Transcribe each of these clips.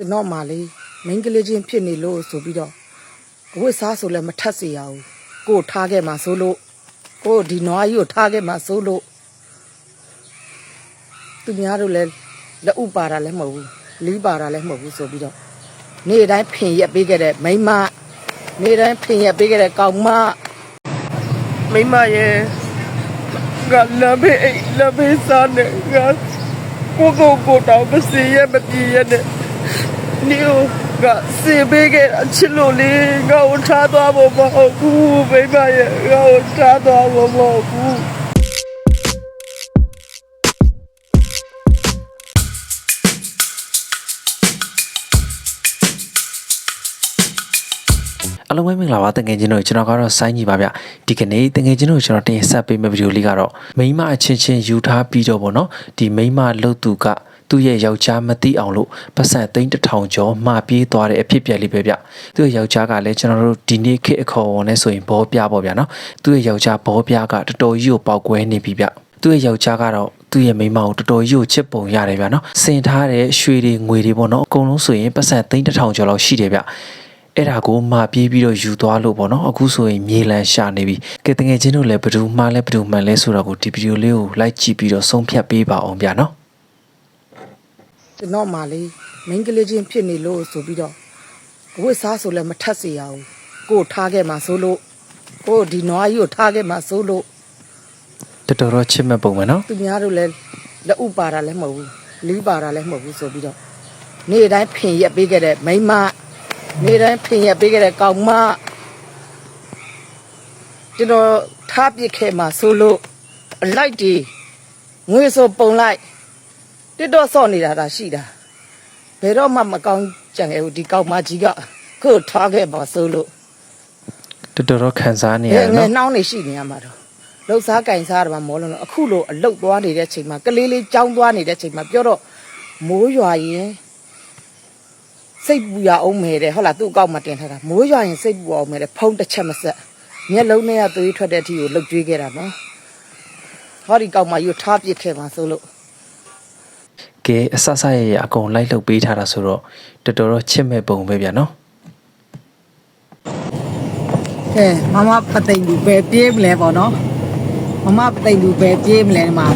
ကျွန်တော်မှလေမိန်းကလေးချင်းဖြစ်နေလို့ဆိုပြီးတော့အဝတ်စားဆိုလည်းမထက်စေရဘူးကို့ထားခဲ့မှဆိုလို့ကို့ဒီနွားကြီးကိုထားခဲ့မှဆိုလို့သူများတို့လည်းလက်ဥပါတာလည်းမဟုတ်ဘူးလီးပါတာလည်းမဟုတ်ဘူးဆိုပြီးတော့နေ့တိုင်းဖင်ရက်ပေးခဲ့တဲ့မိန်းမနေ့တိုင်းဖင်ရက်ပေးခဲ့တဲ့ကောင်မမိမရဲ့ငါလမ်းဘေးအိတ်လမ်းဘေးစားနေငါကိုကိုကိုတောင်မစီရမပြေရနဲ့ နီယိုကစေဘေးကအချစ်လို့လေငါ့ကိုထားသွားဖို့မဟုတ်ဘူးမိမရဲ့ငါ့ကိုထားသွားဖို့မဟုတ်ဘူးအလုံးဝမင်္ဂလာပါတငယ်ချင်းတို့ကျွန်တော်ကတော့ဆိုင်းကြီးပါဗျဒီကနေ့တငယ်ချင်းတို့ကျွန်တော်တင်ဆက်ပေးမယ့်ဗီဒီယိုလေးကတော့မိန်းမအချင်းချင်းယူထားပြီးတော့ဗောနော်ဒီမိန်းမလှုပ်သူက သူ့ရဲ့ယောက်ျားမသိအောင်လို့ပတ်စံသိန်းတစ်ထောင်ကျော်မှာပြေးသွားတဲ့အဖြစ်ပြက်လေးပဲဗျသူ့ရဲ့ယောက်ျားကလည်းကျွန်တော်တို့ဒီနေ့ခေတ်အခေါ်အဝေါ်နဲ့ဆိုရင်ဘောပြပေါ့ဗျာနော်သူ့ရဲ့ယောက်ျားဘောပြကတော်တော်ကြီးကိုပေါက်ကွဲနေပြီဗျသူ့ရဲ့ယောက်ျားကတော့သူ့ရဲ့မိန်းမကိုတော်တော်ကြီးကိုချစ်ပုံရတယ်ဗျာနော်စင်ထားတဲ့ရွှေတွေငွေတွေပေါ့နော်အကုန်လုံးဆိုရင်ပတ်စံသိန်းတစ်ထောင်ကျော်လောက်ရှိတယ်ဗျအဲ့ဒါကိုမှာပြေးပြီးတော့ယူသွားလို့ပေါ့နော်အခုဆိုရင်မြေလံရှာနေပြီကဲတကယ်ချင်းတို့လည်းဘယ်သူမှလည်းဘယ်သူမှန်လဲဆိုတော့ကိုဒီဗီဒီယိုလေးကိုလိုက်ကြည့်ပြီးတော့ဆုံးဖြတ်ပေးပါအောင်ဗျာနော် ကျွန်တော်မှလေမိန်းကလေးချင်းဖြစ်နေလို့ဆိုပြီးတော့အဝတ်စားဆိုလည်းမထက်စေရဘူးကို့ထားခဲ့မှဆိုလို့ကို့ဒီနွားကြီးကိုထားခဲ့မှဆိုလို့တော်တော်တော့ချစ်မဲ့ပုံပဲနော်သူများတို့လည်းလက်ဥပါတာလည်းမဟုတ်ဘူးလီးပါတာလည်းမဟုတ်ဘူးဆိုပြီးတော့နေ့တိုင်းဖင်ရက်ပေးခဲ့တဲ့မိန်းမနေ့တိုင်းဖင်ရက်ပေးခဲ့တဲ့ကောင်မကျွန်တော်ထားပစ်ခဲ့မှဆိုလို့အလိုက်ဒီငွေဆိုပုံလိုက် တစ်တော့စော့နေတာဒါရှိတာဘယ်တော့မှမကောင်းကြံခဲ့ဘူးဒီကောင်မကြီးကကို့ထားခဲ့ပါဆိုလို့တော်တော်တော့ခံစားနေရငတယ်ယ်ငယ်နော်နှောင်းနေရှိနေရမှာတော့လှုပ်စားကင်စားတယ်မှာမောလုံးတော့အခုလိုအလုတ်သွားနေတဲ့ချိန်မှာကလေးလေးကြောင်းသွားနေတဲ့ချိန်မှာပြောတော့မိုးရွာရင်စိတ်ပူရအောင်မယ်တဲ့ဟုတ်လားသူ့အကောက်မှာတင်ထားတာမိုးရွာရင်စိတ်ပူအောင်မယ်တဲ့ဖုံးတစ်ချက်မဆက်မျက်လုံးနဲ့ကသွေးထွက်တဲ့အထိကိုလှုပ်ကြွေးခဲ့တာနော်ဟောဒီကောက်မှာယူထားပစ်ခဲ့မှာဆိုလို့ ကဲအဆဆရရအကုန်လိုက်လှုပ်ပေးထားတာဆိုတော့တော်တော်တော့ချစ်မဲ့ပုံပဲဗျာနော်ဟဲ့မမပသိမ်လူပဲပြေးမလဲပေါ့နော်မမပသိမ်လူပဲပြေးမလဲဒီမှာ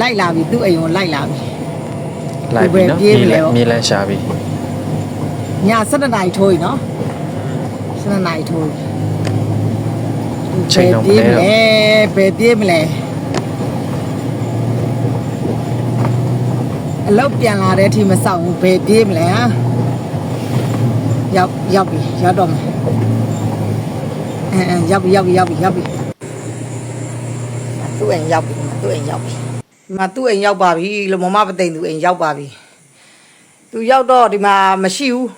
လိုက်လာပြီသူ့အိမ်ကိုလိုက်လာပြီလိုက်ပြီနော်ပြေးပြီလေမြေလံရှာပြီည7နာရီထိုးပြီနော်7နာရီထိုးပြီချိန်တော့မလဲတော့ဘယ်ပြေးမလဲ အလောက်ပြန်လာတဲ့အထိမဆောင်ဘူးဘယ်ပြေးမလဲဟမ်ရောက်ရောက်ပြီရောက်တော့မယ်အဲအဲရောက်ပြီရောက်ပြီရောက်ပြီရောက်ပြီသူ့အိမ်ရောက်ပြီသူ့အိမ်ရောက်ပြီဒီမှာသူ့အိမ်ရောက်ပါပြီလို့မမပသိမ်သူအိမ်ရောက်ပါပြီသူရောက်တော့ဒီမှာမရှိဘူး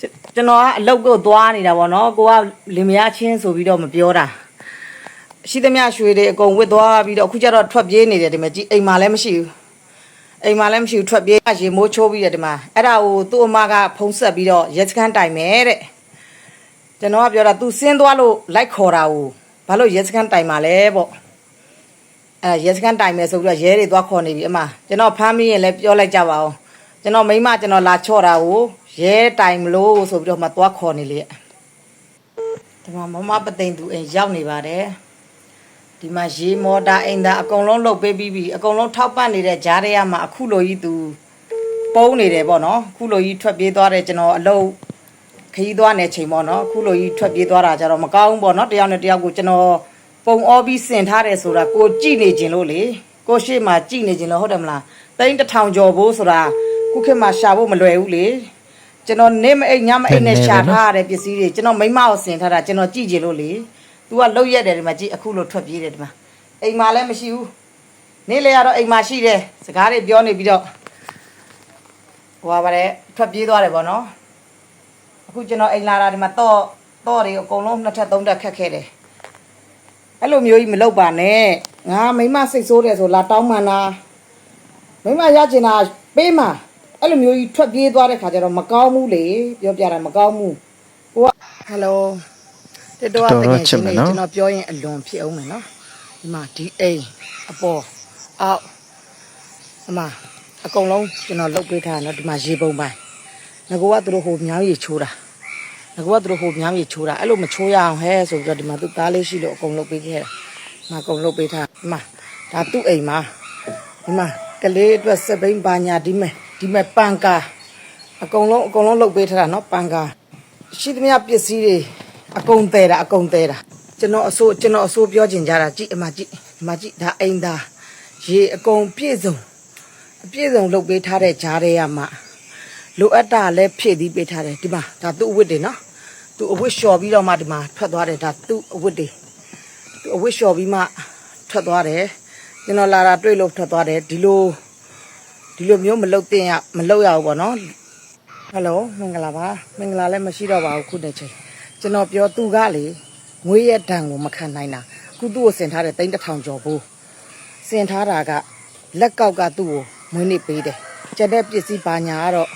ကျွန်ကျွန်တော်ကအလောက်ကိုသွားနေတာပေါ့နော်ကိုကလင်မယားချင်းဆိုပြီးတော့မပြောတာရှိသမျှရွှေတွေအကုန်ဝစ်သွားပြီးတော့အခုကျတော့ထွက်ပြေးနေတယ်ဒီမှာကြည့်အိမ်မှာလည်းမရှိဘူး အိမ်မှာလည်းမရှိဘူးထွက်ပြေးရေမိုးချိုးပြီးတယ်ဒီမှာအဲ့ဒါကိုသူ့အမကဖုံးဆက်ပြီးတော့ရက်စခန်းတိုင်မယ်တဲ့ကျွန်တော်ကပြောတာ तू စင်းသွားလို့လိုက်ခေါ်တာကိုဘာလို့ရက်စခန်းတိုင်မှာလဲပေါ့အဲရဲစခန်းတိုင်မယ်ဆိုပြီးတော့ရဲတွေသွားခေါ်နေပြီအမကျွန်တော်ဖမ်းမိရင်လည်းပြောလိုက်ကြပါဦးကျွန်တော်မိမကျွန်တော်လာချော့တာကိုရဲတိုင်မလို့ဆိုပြီးတော့မှသွားခေါ်နေလေဒီမှာမမပသိမ်သူအိမ်ရောက်နေပါတယ် ဒီမှာရေမော်တာအိမ်သာအကုန်လုံးလုတ်ပေးပြီးပြီအကုန်လုံးထောက်ပံ့နေတဲ့ဂျားတွေကမှအခုလိုကြီးသူပုံးနေတယ်ပေါ့နော်အခုလိုကြီးထွက်ပြေးသွားတယ်ကျွန်တော်အလုပ်ခရီးသွားနေချိန်ပေါ့နော်အခုလိုကြီးထွက်ပြေးသွားတာကြတော့မကောင်းဘူးပေါ့နော်တယောက်နဲ့တယောက်ကိုကျွန်တော်ပုံအောပြီးစင်ထားတယ်ဆိုတာကိုကြည့်နေခြင်းလို့လေကိုရှေ့မှာကြည့်နေခြင်းလို့ဟုတ်တယ်မလားတိန်းတစ်ထောင်ကျော်ဖို့ဆိုတာခုခေတ်မှာရှာဖို့မလွယ်ဘူးလေကျွန်တော်နေမအိတ်ညမအိတ်နဲ့ရှာထားရတဲ့ပစ္စည်းတွေကျွန်တော်မိမကိုစင်ထားတာကျွန်တော်ကြည့်ခြင်းလို့လေ तू ကလှုပ်ရက်တယ်ဒီမှာကြည့်အခုလို့ထွက်ပြေးတယ်ဒီမှာအိမ်မှာလည်းမရှိဘူးနေ့လေကတော့အိမ်မှာရှိတယ်စကားတွေပြောနေပြီးတော့ဟိုပါပါတယ်ထွက်ပြေးသွားတယ်ပေါ့နော်အခုကျွန်တော်အိမ်လာတာဒီမှာတော့တော့တွေအကုန်လုံးနှစ်ထပ်သုံးထပ်ခက်ခဲတယ်အဲ့လိုမျိုးကြီးမလုပ်ပါနဲ့ငါမိမစိတ်ဆိုးတယ်ဆိုလာတောင်းမှန်တာမိမရချင်တာပေးမှာအဲ့လိုမျိုးကြီးထွက်ပြေးသွားတဲ့ခါကျတော့မကောင်းဘူးလေပြောပြတာမကောင်းဘူးကိုကဟယ်လို တက်တော့တကယ်ချင်းနေကျွန်တော်ပြောရင်အလွန်ဖြစ်အောင်မယ်နော်ဒီမှာဒီအိမ်အပေါ်အောက်အမအကုန်လုံးကျွန်တော်လုတ်ပေးထားတယ်နော်ဒီမှာရေပုံပိုင်းငါကသူတို့ဟိုမြောင်းရေချိုးတာငါကသူတို့ဟိုမြောင်းရေချိုးတာအဲ့လိုမချိုးရအောင်ဟဲဆိုပြီးတော့ဒီမှာသူသားလေးရှိလို့အကုန်လုတ်ပေးခဲ့တာဒီမှာအကုန်လုတ်ပေးထားဒီမှာဒါသူ့အိမ်မှာဒီမှာကလေးအတွက်စပိန်ပါညာဒီမဲ့ဒီမဲ့ပန်ကာအကုန်လုံးအကုန်လုံးလုတ်ပေးထားတာနော်ပန်ကာရှိသမျှပစ္စည်းတွေ အကုန်သေးတာအကုန်သေးတာကျွန်တော်အစိုးကျွန်တော်အစိုးပြောချင်ကြတာကြည့်အမကြည့်အမကြည့်ဒါအိမ်သားရေအကုန်ပြည့်စုံအပြည့်စုံလုပ်ပေးထားတဲ့ဂျားတွေကမှလိုအပ်တာလည်းဖြည့်သီးပေးထားတယ်ဒီမှာဒါသူ့အဝတ်တွေနော်သူ့အဝတ်လျှော်ပြီးတော့မှဒီမှာထွက်သွားတယ်ဒါသူ့အဝတ်တွေသူ့အဝတ်လျှော်ပြီးမှထွက်သွားတယ်ကျွန်တော်လာတာတွေ့လို့ထွက်သွားတယ်ဒီလိုဒီလိုမျိုးမလုပ်တင်ရမလုပ်ရဘူးပေါ့နော်ဟယ်လိုမင်္ဂလာပါမင်္ဂလာလည်းမရှိတော့ပါဘူးခုတည်းချင်း ကျွန်တော်ပြောသူကလေငွေရဲ့ဒဏ်ကိုမခံနိုင်တာအခုသူ့ကိုဆင်ထားတဲ့တိန်းတစ်ထောင်ကျော်ဘူးစင်ထားတာကလက်ကောက်ကသူ့ကိုမွေးနေ့ပေးတယ်။ကျန်တဲ့ပစ္စည်းပါညာကတော့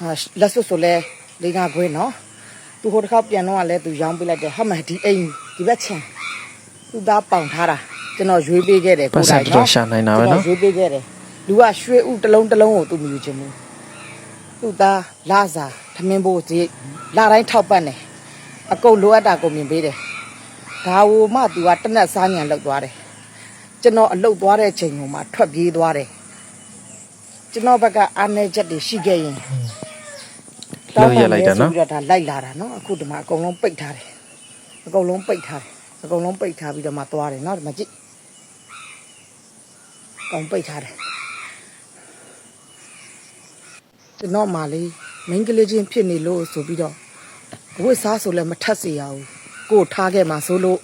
ဟာလက်စွပ်ဆိုလဲလေးကခွေးနော်။သူဟိုတစ်ခါပြန်တော့ကလည်းသူရောင်းပေးလိုက်တယ်။ဟာမဒီအိမ်ဒီဘက်ချင်သူသားပေါင်ထားတာကျွန်တော်ရွေးပေးခဲ့တယ်ပတ်စံတော်ရှာနိုင်တာပဲနော်ကျွန်တော်ရွေးပေးခဲ့တယ်။လူကရွှေဥတစ်လုံးတစ်လုံးကိုသူမယူချင်ဘူး။သူသားလာစာသမင်းဘိုးစီလာတိုင်းထောက်ပတ်နေ အကုန်လိုအပ်တာကိုမြင်ပေးတယ်။ဒါဝမှသူကတနက်စားညံလောက်သွားတယ်။ကျွန်တော်အလုတ်သွားတဲ့ချိန်ကမှထွက်ပြေးသွားတယ်ကျွန်တော်ဘက်ကအားနေချက်တွေရှိခဲ့ရင်လောက်ရလိုက်တာနော်တောင်းပန်ရဲဆိုပြီးတော့ဒါလိုက်လာတာနော်အခုဒီမှာအကုန်လုံးပိတ်ထားတယ်အကုန်လုံးပိတ်ထားတယ်အကုန်လုံးပိတ်ထားပြီးတော့မှသွားတယ်နော်ဒီမှာကြည့်အကုန်ပိတ်ထားတယ်ကျွန်တော်မှလေမိန်းကလေးချင်းဖြစ်နေလို့ဆိုပြီးတော့ အဝတ်စားဆိုလည်းမထက်စေရဘူးကို့ထားခဲ့မှာဆိုလို့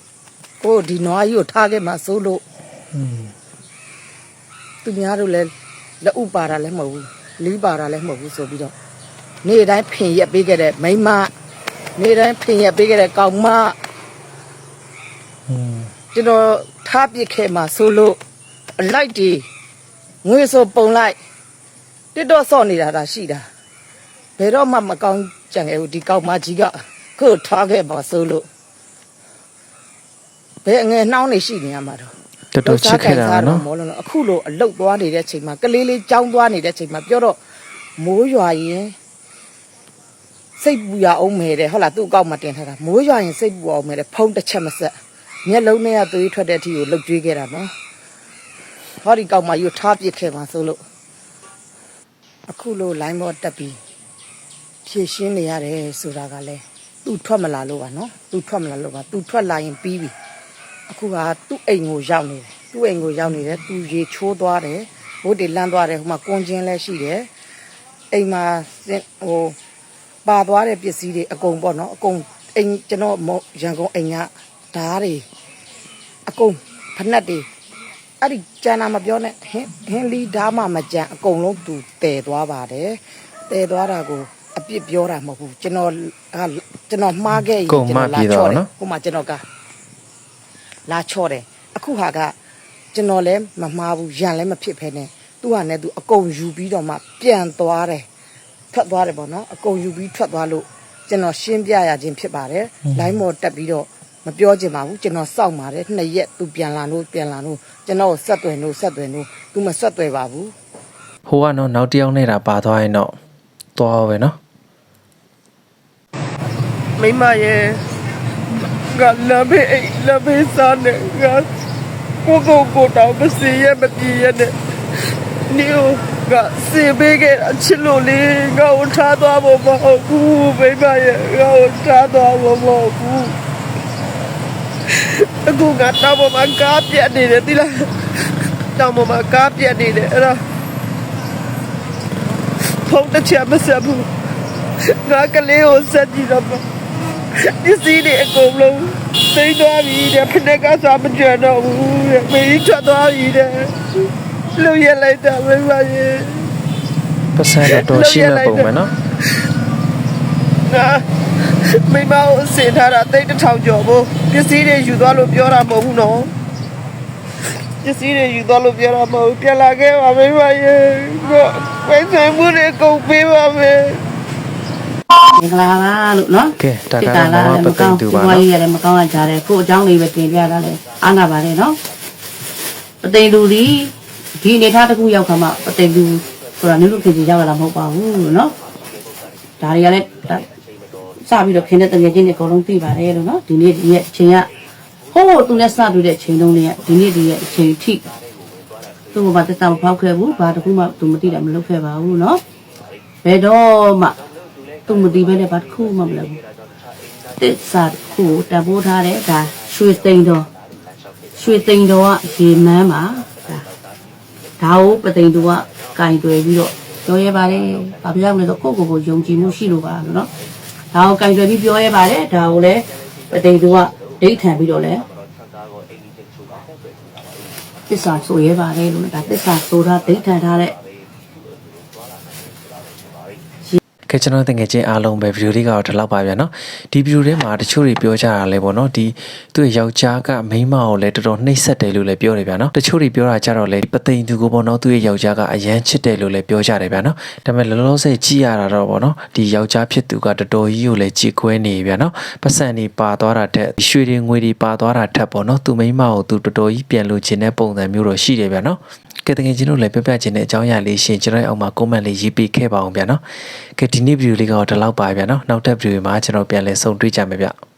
ကို့ဒီနွားကြီးကိုထားခဲ့မှာဆိုလို့သူများတို့လည်းလက်ဥပါတာလည်းမဟုတ်ဘူးလီးပါတာလည်းမဟုတ်ဘူးဆိုပြီးတော့နေ့တိုင်းဖင်ရက်ပေးခဲ့တဲ့မိန်းမနေ့တိုင်းဖင်ရက်ပေးခဲ့တဲ့ကောင်မอืมကျွန်တော်ထားပစ်ခဲ့မှာဆိုလို့အလိုက်တီငွေဆိုပုံလိုက်တစ်တော့စော့နေတာဒါရှိတာ ဘယ်တော့မှမကောင်းကြံခဲ့ဘူးဒီကောင်မကြီးကခုတ်ထားခဲ့ပါဆိုလို့ဘယ်အငယ်နှောင်းနေရှိနေရမှာတော့တော်တော်ချစ်ခဲ့တာပဲနော်မောလို့နော်အခုလိုအလုတ်သွားနေတဲ့ချိန်မှာကလေးလေးကြောင်းသွားနေတဲ့ချိန်မှာပြောတော့မိုးရွာရင်စိတ်ပူရအောင်မယ်တဲ့ဟုတ်လားသူ့အကောက်မှာတင်ထားတာမိုးရွာရင်စိတ်ပူအောင်မယ်တဲ့ဖုံးတစ်ချက်မဆက်မျက်လုံးနဲ့ကသွေးထွက်တဲ့အထိကိုလှုပ်ကြွေးခဲ့တာနော်ဟောဒီကောက်မှာယူထားပစ်ခဲ့မှာဆိုလို့အခုလိုလိုင်းပေါ်တက်ပြီး ဖြည့်ရှင်းနေရတယ်ဆိုတာကလည်းသူထွက်မလာလို့ပါနော်သူထွက်မလာလို့ပါသူထွက်လာရင်ပြီးပြီအခုကသူ့အိမ်ကိုရောက်နေတယ်သူ့အိမ်ကိုရောက်နေတယ်သူရေချိုးသွားတယ်ဘိုးတေလန်းသွားတယ်ဟိုမှာကွန်ချင်းလည်းရှိတယ်အိမ်မှာစင်ဟိုပါသွားတဲ့ပစ္စည်းတွေအကုန်ပေါ့နော်အကုန်အိမ်ကျွန်တော်မောရန်ကုန်အိမ်ကဓားတွေအကုန်ဖက်နှက်တွေအဲ့ဒီကျန်တာမပြောနဲ့ဟင်းဟင်းလီဓားမှမကြံအကုန်လုံးသူတည်သွားပါတယ်တည်သွားတာကို အပြစ်ပြောတာမဟုတ်ဘူးကျွန်တော်ကကျွန်တော်မှားခဲ့ရင်ကုန်ကျွန်မှတော်လာပြေးချော့သွားတယ်နော် ဟိုမှာကျွန်တော်ကလာချော့တယ်အခုဟာကကျွန်တော်လည်းမမှားဘူးရန်လည်းမဖြစ်ဖ ೇನೆ သူ့ဟာနဲ့သူအကုန်ယူပြီးတော့မှပြန်သွားတယ်ထွက်သွားတယ်ပေါ့နော်အကုန်ယူပြီးထွက်သွားလို့ကျွန်တော်ရှင်းပြရခြင်းဖြစ်ပါတယ်လိုင်းမော်တက်ပြီးတော့မပြောချင်ပါဘူးကျွန်တော်စောင့်ပါတယ်နှစ်ရက်သူပြန်လာလို့ပြန်လာလို့ကျွန်တော်ကိုဆက်သွယ်လို့ဆက်သွယ်လို့သူမဆက်သွယ်ပါဘူး ဟိုကနော်နောက်တစ်ယောက်နေတာပါသွားရင်တော့ သွားပဲနော်မိမရဲ့ငါလမ်းဘေးအိမ်လမ်းဘေးစားနေငါကိုကိုကိုတောင်မစီရမပြေရနဲ့နီယိုကစေဘေးကအချစ်လို့လေငါ့ကိုထားသွားဖို့မဟုတ်ဘူးမိမရဲ့ငါ့ကိုထားသွားဖို့မဟုတ်ဘူးအခုကတောင်ပေါ်မှာကားပြတ်နေတယ်တိလားတောင်ပေါ်မှာကားပြတ်နေတယ်အဲ့ဒါ ဖုန်းတစ်ချက်မဆက်ဘူးငါကလေးကိုဆက်ကြည့်တော့ပါပစ္စည်းတွေအကုန်လုံးသိမ်းသွားပြီတဲ့ဖက်နဲ့ကစားမကြံတော့ဘူးတဲ့မေးထွက်သွားပြီတဲ့လူရလိုက်တာပဲပါရဲ့ပတ်စံတော်တော်ရှိမဲ့ပုံပဲနော်ငါမိမကိုစင်ထားတာတိတ်တစ်ထောင်ကျော်ဖို့ပစ္စည်းတွေယူသွားလို့ပြောတာမဟုတ်ဘူးနော်ပစ္စည်းတွေယူသွားလို့ပြောတာမဟုတ်ဘူးပြန်လာခဲ့ပါမိမရဲ့ ကိုဝိုင်းဆိုင်မှုတွေကုန်ပေးပါမယ်မင်္ဂလာပါလို့နော်ကဲဒါကတော့မမပသိမ်သူပါဘွားနော်ကြီးရတယ်မကောင်းရကြတယ်ကို့အကြောင်းလေးပဲတင်ပြတာလေအားနာပါတယ်နော်ပသိမ်လူဒီဒီအနေထားတစ်ခုရောက်ခါမှပသိမ်လူဆိုတာနုလူခင်ကြီးရောက်လာတာမဟုတ်ပါဘူးလို့နော်ဒါတွေကလည်းဒါစပြီးတော့ခင်တဲ့တကယ်ချင်းတွေအကုန်လုံးသိပါတယ်လို့နော်ဒီနေ့ဒီရဲ့အချိန်ကဟိုးသူနဲ့စတွေ့တဲ့အချိန်တုန်းတွေကဒီနေ့ဒီရဲ့အချိန်ထိ သူ့ဘာတက်တာမဖောက်ခဲ့ဘူးဘာတခုမှသူမသိတာမလုပ်ခဲ့ပါဘူးနော်ဘယ်တော့မှသူမသိဘဲနဲ့ဘာတစ်ခုမှမလုပ်ဘူးတစ်စားတစ်ခုကိုတပိုးထားတဲ့ဒါရွှေသိန်းတော်ရွှေသိန်းတော်ကရေမန်းပါဒါဒါကိုပသိန်းတော်ကကင်တွယ်ပြီးတော့ပြောရပါတယ်ဘာပြောရမလဲဆိုကိုယ့်ကိုယ်ကိုယုံကြည်မှုရှိလို့ပါလို့နော်ဒါကိုကင်တွယ်ပြီးပြောရပါတယ်ဒါကိုလည်းပသိန်းတော်ကဒိဋ္ဌံပြီးတော့လဲ သစ္စာဆိုရဲပါတယ်လို့ဒါသစ္စာဆိုတာဒိဋ္ဌံထားတဲ့ ကဲကျွန်တော်တငယ်ချင်းအားလုံးပဲဗီဒီယိုလေးကတော့ဒီလောက်ပါဗျာနော်ဒီဗီဒီယိုထဲမှာတချို့တွေပြောကြတာလဲပေါ့နော်ဒီသူ့ရဲ့ယောက်ျားကမိန်းမကိုလည်းတော်တော်နှိပ်စက်တယ်လို့လည်းပြောတယ်ဗျာနော်တချို့တွေပြောတာကြတော့လေပသိမ်သူကိုပေါ့နော်သူ့ရဲ့ယောက်ျားကအရန်ချစ်တယ်လို့လည်းပြောကြတယ်ဗျာနော်ဒါပေမဲ့လောလောဆယ်ကြည့်ရတာတော့ပေါ့နော်ဒီယောက်ျားဖြစ်သူကတော်တော်ကြီးကိုလည်းကြည်ခွဲနေဗျာနော်ပတ်စံနေပါသွားတာတက်ရွှေတွေငွေတွေပါသွားတာထက်ပေါ့နော်သူမိန်းမကိုသူတော်တော်ကြီးပြန်လို့ခြင်းတဲ့ပုံစံမျိုးတော့ရှိတယ်ဗျာနော်ကဲတကယ်ချင်းတို့လည်းပြပြခြင်းတဲ့အကြောင်းအရာလေးရှင်ကျွန်တော်ရဲ့အောက်မှာ comment လေးရေးပေးခဲ့ပါအောင်ဗျာနော်ကဲဒီနေ့ဗီဒီယိုလေးကတော့ဒီလောက်ပါဗျာနော်နောက်ထပ်ဗီဒီယိုမှာကျွန်တော်ပြန်လည်ဆုံတွေ့ကြမယ်ဗျ